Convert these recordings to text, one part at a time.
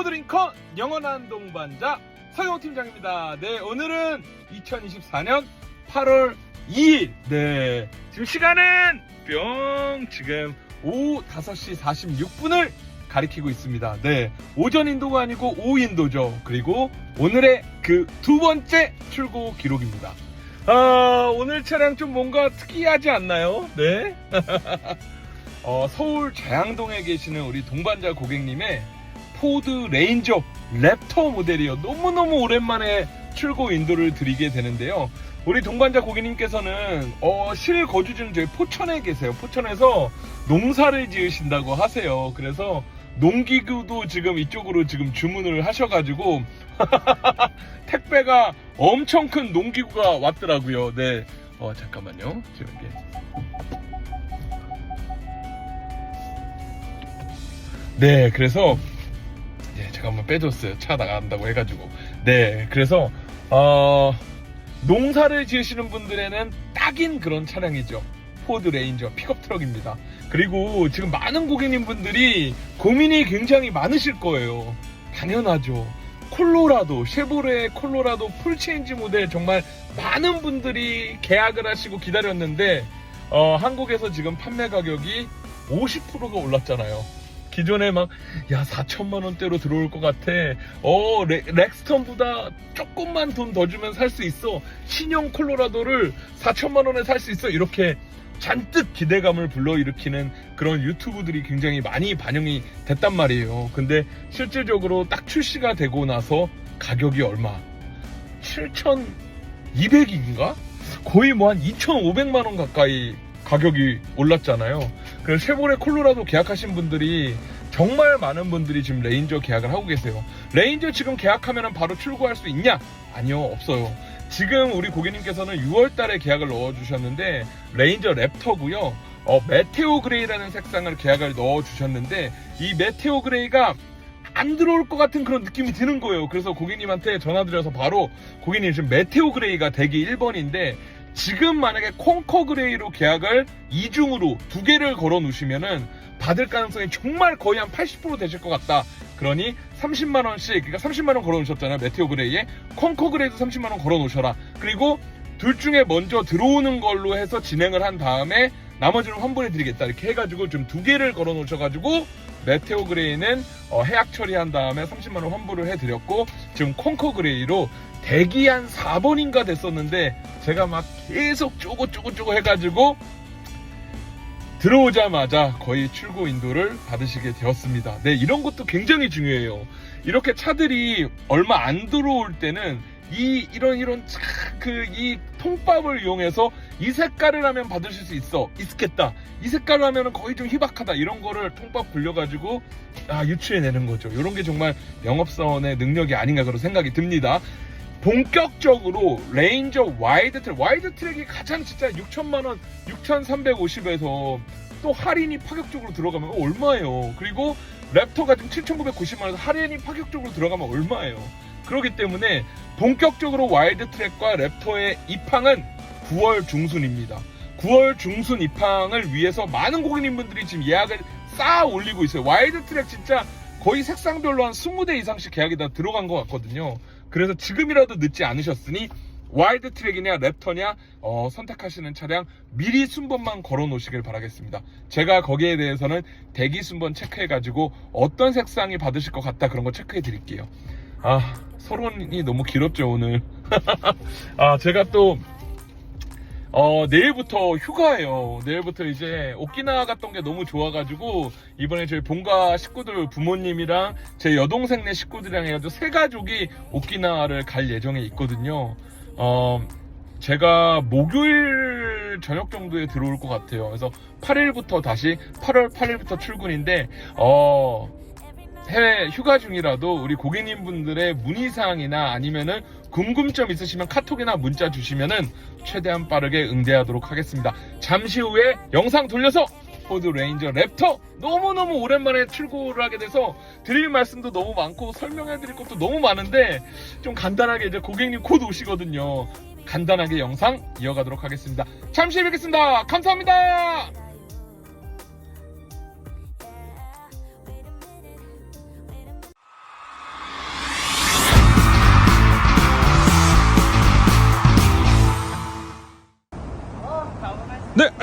포드링컨 영원한 동반자 서영 팀장입니다. 네, 오늘은 2024년 8월 2일. 네, 지금 시간은 뿅 지금 오후 5시 46분을 가리키고 있습니다. 네, 오전 인도가 아니고 오후 인도죠. 그리고 오늘의 그 두 번째 출고 기록입니다. 아, 오늘 차량 좀 뭔가 특이하지 않나요? 네. 어, 서울 자양동에 계시는 우리 동반자 고객님의 포드 레인저 랩터 모델이요. 너무너무 오랜만에 출고 인도를 드리게 되는데요. 우리 동반자 고객님께서는 어, 실 거주지는 저희 포천에 계세요. 포천에서 농사를 지으신다고 하세요. 그래서 농기구도 지금 이쪽으로 지금 주문을 하셔가지고 택배가 엄청 큰 농기구가 왔더라고요. 네. 어, 잠깐만요. 지금 이게. 네, 그래서 네, 제가 한번 빼줬어요. 차 나간다고 해가지고. 네, 그래서 어, 농사를 지으시는 분들에는 딱인 그런 차량이죠. 포드 레인저 픽업 트럭입니다. 그리고 지금 많은 고객님분들이 고민이 굉장히 많으실 거예요. 당연하죠. 콜로라도, 쉐보레 콜로라도 풀체인지 모델 정말 많은 분들이 계약을 하시고 기다렸는데, 어, 한국에서 지금 판매 가격이 50%가 올랐잖아요. 기존에 막, 야, 4천만 원대로 들어올 것 같아. 어, 레, 렉스턴보다 조금만 돈 더 주면 살 수 있어. 신형 콜로라도를 4천만 원에 살 수 있어. 이렇게 잔뜩 기대감을 불러일으키는 그런 유튜브들이 굉장히 많이 반영이 됐단 말이에요. 근데 실질적으로 딱 출시가 되고 나서 가격이 얼마? 7,200인가? 거의 뭐 한 2,500만 원 가까이 가격이 올랐잖아요. 그래서 쉐보레 콜로라도 계약하신 분들이 정말 많은 분들이 지금 레인저 계약을 하고 계세요. 레인저 지금 계약하면 바로 출고할 수 있냐? 아니요, 없어요. 지금 우리 고객님께서는 6월 달에 계약을 넣어 주셨는데, 레인저 랩터고요 어, 메테오 그레이라는 색상을 계약을 넣어 주셨는데, 이 메테오 그레이가 안 들어올 것 같은 그런 느낌이 드는 거예요. 그래서 고객님한테 전화드려서 바로 고객님 지금 메테오 그레이가 대기 1번인데, 지금 만약에 콩커 그레이로 계약을 이중으로 두 개를 걸어 놓으시면은 받을 가능성이 정말 거의 한 80% 되실 것 같다. 그러니 30만 원씩 그러니까 30만 원 걸어 놓으셨잖아요. 메테오 그레이에 콩커 그레이도 30만 원 걸어 놓으셔라. 그리고 둘 중에 먼저 들어오는 걸로 해서 진행을 한 다음에 나머지는 환불해 드리겠다. 이렇게 해 가지고 좀두 개를 걸어 놓으셔 가지고 메테오 그레이는 어, 해약 처리한 다음에 30만 원 환불을 해 드렸고 지금 콩커 그레이로 대기 한 4번인가 됐었는데 제가 막 계속 쪼고 쪼고 쪼고 해가지고 들어오자마자 거의 출고 인도를 받으시게 되었습니다. 네, 이런 것도 굉장히 중요해요. 이렇게 차들이 얼마 안 들어올 때는 이 이런 이런 그 이 통밥을 이용해서 이 색깔을 하면 받으실 수 있어. 있겠다. 이 색깔을 하면 거의 좀 희박하다. 이런 거를 통밥 굴려가지고 아 유추해내는 거죠. 이런 게 정말 영업사원의 능력이 아닌가 그런 생각이 듭니다. 본격적으로 레인저 와이드 트랙. 와이드 트랙이 가장 진짜 6천만 원 6,350에서 또 할인이 파격적으로 들어가면 얼마예요? 그리고 랩터가 지금 7,990만 원에서 할인이 파격적으로 들어가면 얼마예요? 그렇기 때문에 본격적으로 와일드 트랙과 랩터의 입항은 9월 중순입니다. 9월 중순 입항을 위해서 많은 고객님분들이 지금 예약을 쌓아 올리고 있어요. 와일드 트랙 진짜 거의 색상별로 한 20대 이상씩 계약이 다 들어간 것 같거든요. 그래서 지금이라도 늦지 않으셨으니 와일드 트랙이냐 랩터냐 어, 선택하시는 차량 미리 순번만 걸어 놓으시길 바라겠습니다. 제가 거기에 대해서는 대기 순번 체크해 가지고 어떤 색상이 받으실 것 같다 그런 거 체크해 드릴게요. 아 서론이 너무 길었죠 오늘. 아 제가 또 어, 내일부터 휴가예요. 내일부터 이제 오키나와 갔던 게 너무 좋아가지고, 이번에 저희 본가 식구들 부모님이랑 제 여동생네 식구들이랑 해가지고 세 가족이 오키나와를 갈 예정에 있거든요. 어, 제가 목요일 저녁 정도에 들어올 것 같아요. 그래서 8일부터 다시 8월 8일부터 출근인데, 어, 해외 휴가 중이라도 우리 고객님분들의 문의사항이나 아니면은 궁금점 있으시면 카톡이나 문자 주시면은 최대한 빠르게 응대하도록 하겠습니다. 잠시 후에 영상 돌려서 포드 레인저 랩터 너무너무 오랜만에 출고를 하게 돼서 드릴 말씀도 너무 많고 설명해 드릴 것도 너무 많은데 좀 간단하게 이제 고객님 곧 오시거든요. 간단하게 영상 이어가도록 하겠습니다. 잠시 뵙겠습니다. 감사합니다.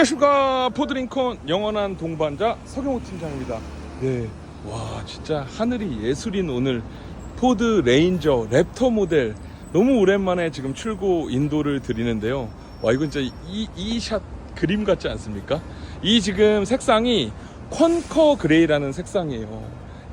안녕하십니까. 포드링컨 영원한 동반자 서경호 팀장입니다. 네, 와 진짜 하늘이 예술인 오늘 포드 레인저 랩터 모델 너무 오랜만에 지금 출고 인도를 드리는데요. 와 이건 진짜 이샷 그림 같지 않습니까? 이 지금 색상이 콘커 그레이라는 색상이에요.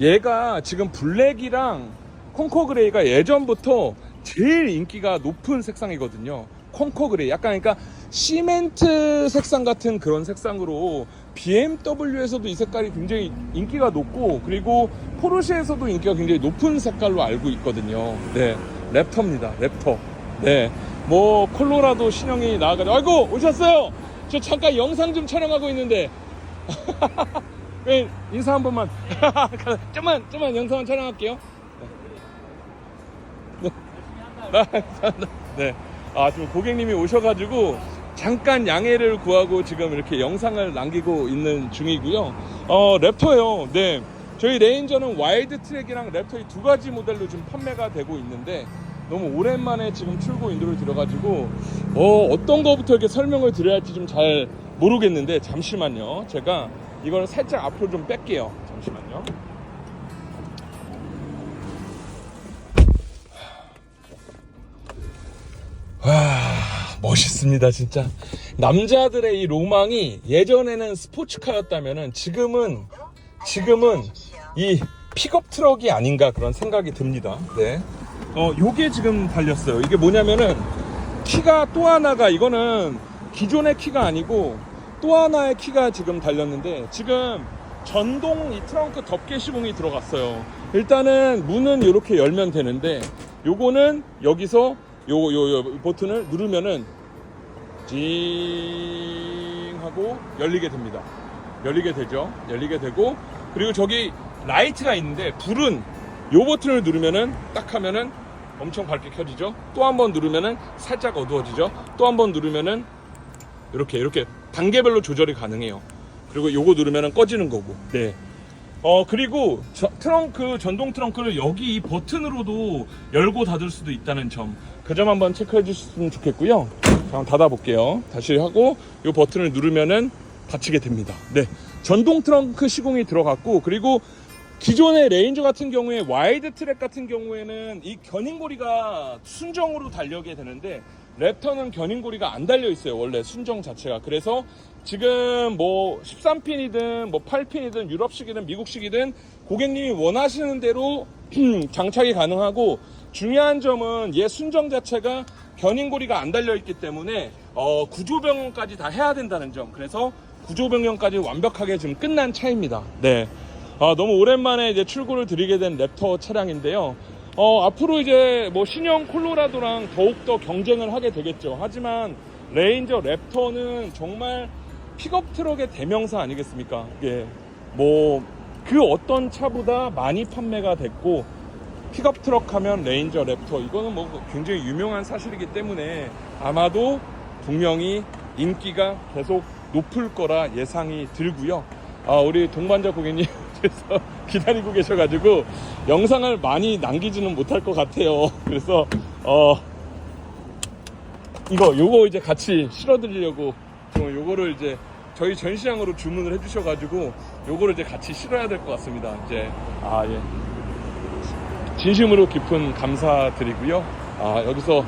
얘가 지금 블랙이랑 콘커 그레이가 예전부터 제일 인기가 높은 색상이거든요. 콘커 그레이. 약간 그러니까 시멘트 색상 같은 그런 색상으로 BMW에서도 이 색깔이 굉장히 인기가 높고 그리고 포르쉐에서도 인기가 굉장히 높은 색깔로 알고 있거든요. 네. 랩터입니다. 랩터. 네. 뭐 콜로라도 신형이 나와가지고 아이고 오셨어요. 저 잠깐 영상 좀 촬영하고 있는데 네, 인사 한 번만 좀만 좀만 영상 촬영할게요. 네. 아, 지금 고객님이 오셔가지고 잠깐 양해를 구하고 지금 이렇게 영상을 남기고 있는 중이고요. 어, 랩터요. 네. 저희 레인저는 와이드 트랙이랑 랩터 이 두 가지 모델로 지금 판매가 되고 있는데 너무 오랜만에 지금 출고 인도를 들어가지고 어, 어떤 거부터 이렇게 설명을 드려야 할지 좀 잘 모르겠는데 잠시만요. 제가 이걸 살짝 앞으로 좀 뺄게요. 잠시만요. 멋있습니다 진짜 남자들의 이 로망이 예전에는 스포츠카였다면은 지금은 지금은 이 픽업 트럭이 아닌가 그런 생각이 듭니다 네. 어 요게 지금 달렸어요 이게 뭐냐면은 키가 또 하나가 이거는 기존의 키가 아니고 또 하나의 키가 지금 달렸는데 지금 전동 이 트렁크 덮개 시공이 들어갔어요. 일단은 문은 이렇게 열면 되는데 요거는 여기서 요거 요, 요 버튼을 누르면은 징 하고 열리게 됩니다. 열리게 되죠. 열리게 되고 그리고 저기 라이트가 있는데 불은 요 버튼을 누르면은 딱 하면은 엄청 밝게 켜지죠. 또 한 번 누르면은 살짝 어두워지죠. 또 한 번 누르면은 이렇게 이렇게 단계별로 조절이 가능해요. 그리고 요거 누르면은 꺼지는 거고. 네. 어 그리고 저- 트렁크 전동 트렁크를 여기 이 버튼으로도 열고 닫을 수도 있다는 점. 그 점 한번 체크해 주셨으면 좋겠고요. 자, 한번 닫아 볼게요. 다시 하고 요 버튼을 누르면은 닫히게 됩니다. 네. 전동 트렁크 시공이 들어갔고 그리고 기존의 레인저 같은 경우에 와이드 트랙 같은 경우에는 이 견인고리가 순정으로 달려게 되는데 랩터는 견인고리가 안 달려 있어요 원래 순정 자체가 그래서 지금 뭐 13핀이든 뭐 8핀이든 유럽식이든 미국식이든 고객님이 원하시는 대로 장착이 가능하고 중요한 점은 얘 순정 자체가 견인고리가 안 달려 있기 때문에 어, 구조 변경까지 다 해야 된다는 점 그래서 구조 변경까지 완벽하게 지금 끝난 차입니다 네. 아, 너무 오랜만에 이제 출고를 드리게 된 랩터 차량인데요. 어, 앞으로 이제 뭐 신형 콜로라도랑 더욱더 경쟁을 하게 되겠죠. 하지만 레인저 랩터는 정말 픽업 트럭의 대명사 아니겠습니까? 예. 뭐, 그 어떤 차보다 많이 판매가 됐고, 픽업 트럭 하면 레인저 랩터. 이거는 뭐 굉장히 유명한 사실이기 때문에 아마도 분명히 인기가 계속 높을 거라 예상이 들고요. 아, 우리 동반자 고객님 그래서 기다리고 계셔가지고 영상을 많이 남기지는 못할 것 같아요. 그래서 어 이거 요거 이제 같이 실어드리려고 지금 요거를 이제 저희 전시장으로 주문을 해주셔가지고 요거를 이제 같이 실어야 될 것 같습니다. 이제 아 예. 진심으로 깊은 감사드리고요. 아 여기서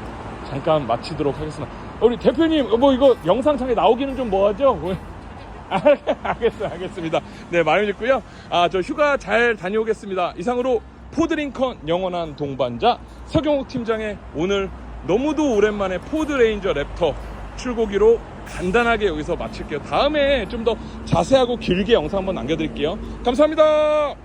잠깐 마치도록 하겠습니다. 우리 대표님 뭐 이거 영상창에 나오기는 좀 뭐하죠? 아, 알겠습니다. 알겠습니다. 네, 마음이 있고요. 아, 저 휴가 잘 다녀오겠습니다. 이상으로 포드링컨 영원한 동반자 서경욱 팀장의 오늘 너무도 오랜만에 포드 레인저 랩터 출고기로 간단하게 여기서 마칠게요. 다음에 좀 더 자세하고 길게 영상 한번 남겨드릴게요. 감사합니다.